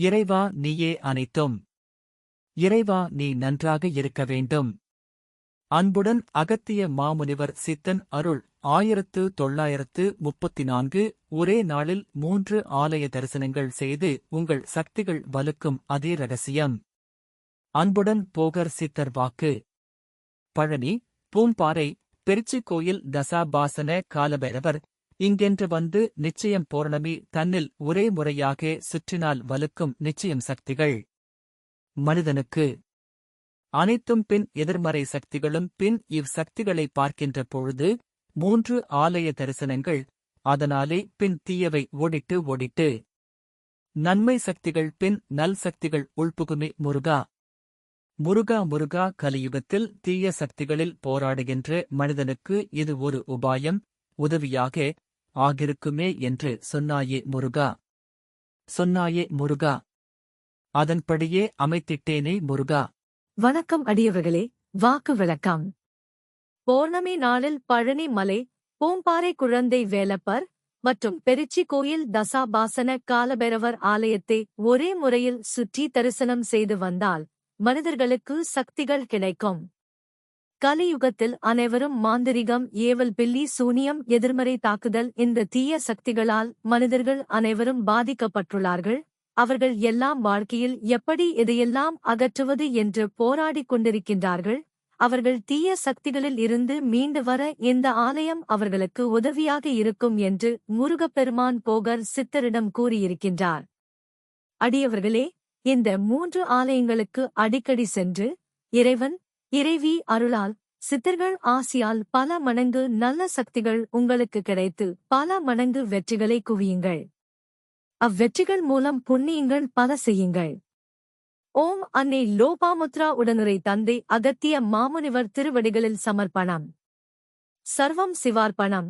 இறைவா நீயே அனைத்தும். இறைவா நீ நன்றாக இருக்க வேண்டும். அன்புடன் அகத்திய மாமுனிவர் சித்தன் அருள் ஆயிரத்து தொள்ளாயிரத்து முப்பத்தி நான்கு ஒரே நாளில் மூன்று ஆலய தரிசனங்கள் செய்து உங்கள் சக்திகள் வலுக்கும் அதே ரகசியம். அன்புடன் போகர் சித்தர் வாக்கு. பழனி பூம்பாறை பெருச்சி கோயில் தசாபாசன காலபைரவர் இங்கென்று வந்து நிச்சயம் பௌர்ணமி தன்னில் ஒரே முறையாக சுற்றினால் வலுக்கும் நிச்சயம் சக்திகள். மனிதனுக்கு அனைத்தும் பின் எதிர்மறை சக்திகளும் பின் இவ் சக்திகளை பார்க்கின்ற பொழுது மூன்று ஆலய தரிசனங்கள் அதனாலே பின் தீயவை ஓடிட்டு ஓடிட்டு. நன்மை சக்திகள் பின் நல் சக்திகள் உள்புகுமே முருகா. முருகா முருகா கலியுகத்தில் தீய சக்திகளில் போராடுகின்ற மனிதனுக்கு இது ஒரு உபாயம் உதவியாக ஆகிருக்குமே என்று சொன்னாயே முருகா. சொன்னாயே முருகா. அதன்படியே அமைத்திட்டேனே முருகா. வணக்கம் அடியவர்களே வாக்கு விளக்கம். பௌர்ணமி நாளில் பழனி மலை பூம்பாறை குழந்தை வேலப்பர் மற்றும் பெருச்சி கோயில் தசாபாசன காலபைரவர் ஆலயத்தை ஒரே முறையில் சுற்றி தரிசனம் செய்து வந்தால் மனிதர்களுக்கு சக்திகள் கிடைக்கும். கலியுகத்தில் அனைவரும் மாந்திரிகம் ஏவல் பில்லி சூனியம் எதிர்மறை தாக்குதல் இந்த தீய சக்திகளால் மனிதர்கள் அனைவரும் பாதிக்கப்பட்டுள்ளார்கள். அவர்கள் எல்லாம் வாழ்க்கையில் எப்படி இதையெல்லாம் அகற்றுவது என்று போராடிக் கொண்டிருக்கின்றார்கள். அவர்கள் தீய சக்திகளில் இருந்து மீண்டு வர இந்த ஆலயம் அவர்களுக்கு உதவியாக இருக்கும் என்று முருகப்பெருமான் போகர் சித்தரிடம் கூறியிருக்கின்றார். அடியவர்களே இந்த மூன்று ஆலயங்களுக்கு அடிக்கடி சென்று இறைவன் இறைவி அருளால் சித்தர்கள் ஆசியால் பல மடங்கு நல்ல சக்திகள் உங்களுக்கு கிடைத்து பல மடங்கு வெற்றிகளை குவியுங்கள். அவ்வெற்றிகள் மூலம் புண்ணியங்கள் பல செய்யுங்கள். ஓம் அன்னை லோபாமுத்ரா உடனுரை தந்தை அகத்திய மாமுனிவர் திருவடிகளில் சமர்ப்பணம். சர்வம் சிவார்ப்பணம்.